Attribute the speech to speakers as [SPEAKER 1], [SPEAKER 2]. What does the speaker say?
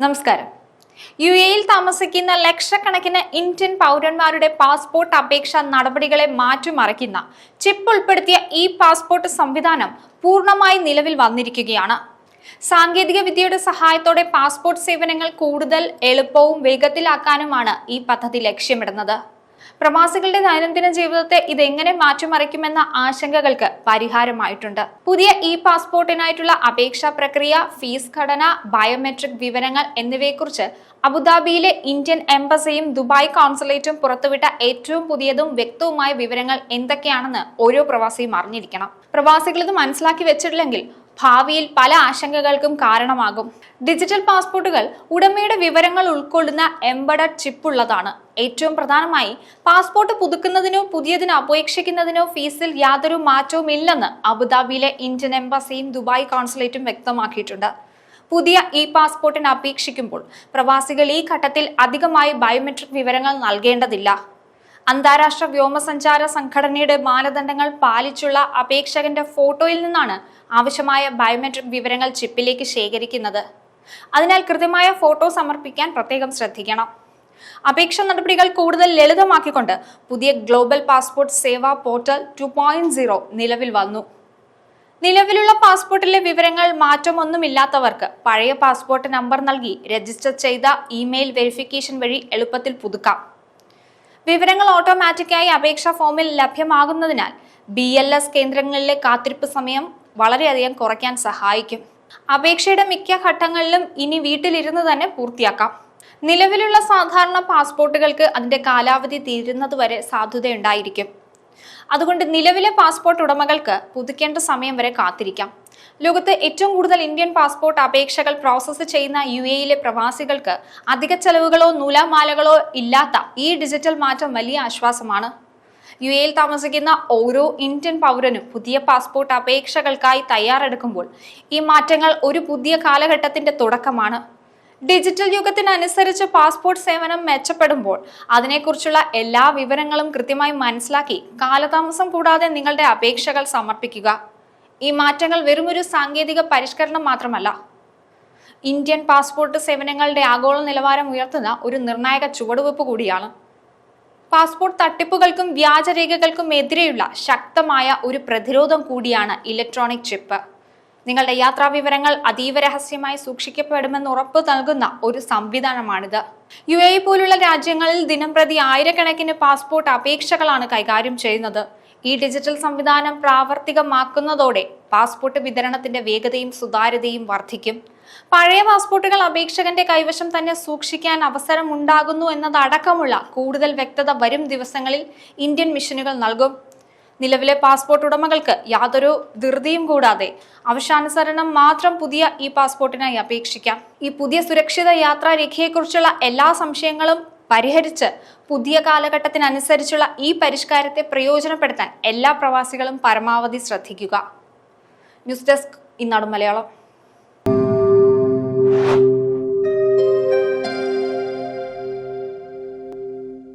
[SPEAKER 1] നമസ്കാരം. യു എയിൽ താമസിക്കുന്ന ലക്ഷക്കണക്കിന് ഇന്ത്യൻ പൗരന്മാരുടെ പാസ്പോർട്ട് അപേക്ഷാ നടപടികളെ മാറ്റിമറിക്കുന്ന ചിപ്പ് ഉൾപ്പെടുത്തിയ ഇ പാസ്പോർട്ട് സംവിധാനം പൂർണമായി നിലവിൽ വന്നിരിക്കുകയാണ്. സാങ്കേതിക വിദ്യയുടെ സഹായത്തോടെ പാസ്പോർട്ട് സേവനങ്ങൾ കൂടുതൽ എളുപ്പവും വേഗത്തിലാക്കാനുമാണ് ഈ പദ്ധതി ലക്ഷ്യമിടുന്നത്. പ്രവാസികളുടെ ദൈനംദിന ജീവിതത്തെ ഇതെങ്ങനെ മാറ്റിമറിക്കുമെന്ന ആശങ്കകൾക്ക് പരിഹാരമായിട്ടുണ്ട്. പുതിയ ഇ പാസ്പോർട്ടിനായിട്ടുള്ള അപേക്ഷാ പ്രക്രിയ ഫീസ് ഘടന ബയോമെട്രിക് വിവരങ്ങൾ എന്നിവയെക്കുറിച്ച് അബുദാബിയിലെ ഇന്ത്യൻ എംബസിയും ദുബായ് കോൺസുലേറ്റും പുറത്തുവിട്ട ഏറ്റവും പുതിയതും വ്യക്തവുമായ വിവരങ്ങൾ എന്തൊക്കെയാണെന്ന് ഓരോ പ്രവാസിയും അറിഞ്ഞിരിക്കണം. പ്രവാസികൾ ഇത് മനസ്സിലാക്കി വെച്ചിട്ടില്ലെങ്കിൽ ഭാവിയിൽ പല ആശങ്കകൾക്കും കാരണമാകും. ഡിജിറ്റൽ പാസ്പോർട്ടുകൾ ഉടമയുടെ വിവരങ്ങൾ ഉൾക്കൊള്ളുന്ന എംബഡഡ് ചിപ്പ് ഉള്ളതാണ് ഏറ്റവും പ്രധാനമായി പാസ്പോർട്ട് പുതുക്കുന്നതിനോ പുതിയതിന് അപേക്ഷിക്കുന്നതിനോ ഫീസിൽ യാതൊരു മാറ്റവും ഇല്ലെന്ന് അബുദാബിയിലെ ഇന്ത്യൻ എംബസിയും ദുബായ് കോൺസുലേറ്റും വ്യക്തമാക്കിയിട്ടുണ്ട്. പുതിയ ഇ പാസ്പോർട്ടിന് അപേക്ഷിക്കുമ്പോൾ പ്രവാസികൾ ഈ ഘട്ടത്തിൽ അധികമായി ബയോമെട്രിക് വിവരങ്ങൾ നൽകേണ്ടതില്ല. അന്താരാഷ്ട്ര വ്യോമസഞ്ചാര സംഘടനയുടെ മാനദണ്ഡങ്ങൾ പാലിച്ചുള്ള അപേക്ഷകന്റെ ഫോട്ടോയിൽ നിന്നാണ് ആവശ്യമായ ബയോമെട്രിക് വിവരങ്ങൾ ചിപ്പിലേക്ക് ശേഖരിക്കുന്നത്. അതിനാൽ കൃത്യമായ ഫോട്ടോ സമർപ്പിക്കാൻ പ്രത്യേകം ശ്രദ്ധിക്കണം. അപേക്ഷ നടപടികൾ കൂടുതൽ ലളിതമാക്കിക്കൊണ്ട് പുതിയ global passport Seva portal two നിലവിൽ വന്നു. നിലവിലുള്ള പാസ്പോർട്ടിലെ വിവരങ്ങൾ മാറ്റമൊന്നുമില്ലാത്തവർക്ക് പഴയ പാസ്പോർട്ട് നമ്പർ നൽകി രജിസ്റ്റർ ചെയ്ത ഇമെയിൽ വെരിഫിക്കേഷൻ വഴി എളുപ്പത്തിൽ പുതുക്കാം. വിവരങ്ങൾ ഓട്ടോമാറ്റിക്കായി അപേക്ഷാ ഫോമിൽ ലഭ്യമാകുന്നതിനാൽ ബി എൽ എസ് കേന്ദ്രങ്ങളിലെ കാത്തിരിപ്പ് സമയം വളരെയധികം കുറയ്ക്കാൻ സഹായിക്കും. അപേക്ഷയുടെ മിക്ക ഘട്ടങ്ങളിലും ഇനി വീട്ടിലിരുന്ന് തന്നെ പൂർത്തിയാക്കാം. നിലവിലുള്ള സാധാരണ പാസ്പോർട്ടുകൾക്ക് അതിന്റെ കാലാവധി തീരുന്നതുവരെ സാധുതയുണ്ടായിരിക്കും. അതുകൊണ്ട് നിലവിലെ പാസ്പോർട്ട് ഉടമകൾക്ക് പുതുക്കേണ്ട സമയം വരെ കാത്തിരിക്കാം. ലോകത്ത് ഏറ്റവും കൂടുതൽ ഇന്ത്യൻ പാസ്പോർട്ട് അപേക്ഷകൾ പ്രോസസ്സ് ചെയ്യുന്ന യു എയിലെ പ്രവാസികൾക്ക് അധിക ചെലവുകളോ നൂലാമാലകളോ ഇല്ലാത്ത ഈ ഡിജിറ്റൽ മാറ്റം വലിയ ആശ്വാസമാണ്. യു എയിൽ താമസിക്കുന്ന ഓരോ ഇന്ത്യൻ പൗരനും പുതിയ പാസ്പോർട്ട് അപേക്ഷകൾക്കായി തയ്യാറെടുക്കുമ്പോൾ ഈ മാറ്റങ്ങൾ ഒരു പുതിയ കാലഘട്ടത്തിന്റെ തുടക്കമാണ്. ഡിജിറ്റൽ യുഗത്തിനനുസരിച്ച് പാസ്പോർട്ട് സേവനം മെച്ചപ്പെടുമ്പോൾ അതിനെക്കുറിച്ചുള്ള എല്ലാ വിവരങ്ങളും കൃത്യമായി മനസ്സിലാക്കി കാലതാമസം കൂടാതെ നിങ്ങളുടെ അപേക്ഷകൾ സമർപ്പിക്കുക. ഈ മാറ്റങ്ങൾ വെറുമൊരു സാങ്കേതിക പരിഷ്കരണം മാത്രമല്ല. ഇന്ത്യൻ പാസ്പോർട്ട് സേവനങ്ങളുടെ ആഗോള നിലവാരം ഉയർത്തുന്ന ഒരു നിർണായക ചുവടുവെപ്പ് കൂടിയാണ്. പാസ്പോർട്ട് തട്ടിപ്പുകൾക്കും വ്യാജരേഖകൾക്കും എതിരെയുള്ള ശക്തമായ ഒരു പ്രതിരോധം കൂടിയാണ് ഇലക്ട്രോണിക് ചിപ്പ്. നിങ്ങളുടെ യാത്രാ വിവരങ്ങൾ അതീവ രഹസ്യമായി സൂക്ഷിക്കപ്പെടുമെന്ന് ഉറപ്പ് നൽകുന്ന ഒരു സംവിധാനമാണിത്. യു എ പോലുള്ള രാജ്യങ്ങളിൽ ദിനംപ്രതി ആയിരക്കണക്കിന് പാസ്പോർട്ട് അപേക്ഷകളാണ് കൈകാര്യം ചെയ്യുന്നത്. ഈ ഡിജിറ്റൽ സംവിധാനം പ്രാവർത്തികമാക്കുന്നതോടെ പാസ്പോർട്ട് വിതരണത്തിന്റെ വേഗതയും സുതാര്യതയും വർദ്ധിക്കും. പഴയ പാസ്പോർട്ടുകൾ അപേക്ഷകന്റെ കൈവശം തന്നെ സൂക്ഷിക്കാൻ അവസരം ഉണ്ടാകുന്നു എന്നതടക്കമുള്ള കൂടുതൽ വ്യക്തത വരും ദിവസങ്ങളിൽ ഇന്ത്യൻ മിഷനുകൾ നൽകും. നിലവിലെ പാസ്പോർട്ട് ഉടമകൾക്ക് യാതൊരു ധൃതിയും കൂടാതെ അവശാനുസരണം മാത്രം പുതിയ ഈ പാസ്പോർട്ടിനായി അപേക്ഷിക്കാം. ഈ പുതിയ സുരക്ഷിത യാത്രാരേഖയെക്കുറിച്ചുള്ള എല്ലാ സംശയങ്ങളും പരിഹരിച്ച് പുതിയ കാലഘട്ടത്തിനനുസരിച്ചുള്ള ഈ പരിഷ്കാരത്തെ പ്രയോജനപ്പെടുത്താൻ എല്ലാ പ്രവാസികളും പരമാവധി ശ്രദ്ധിക്കുക. ന്യൂസ് ഡെസ്ക് ഇന്നാടും മലയാളം.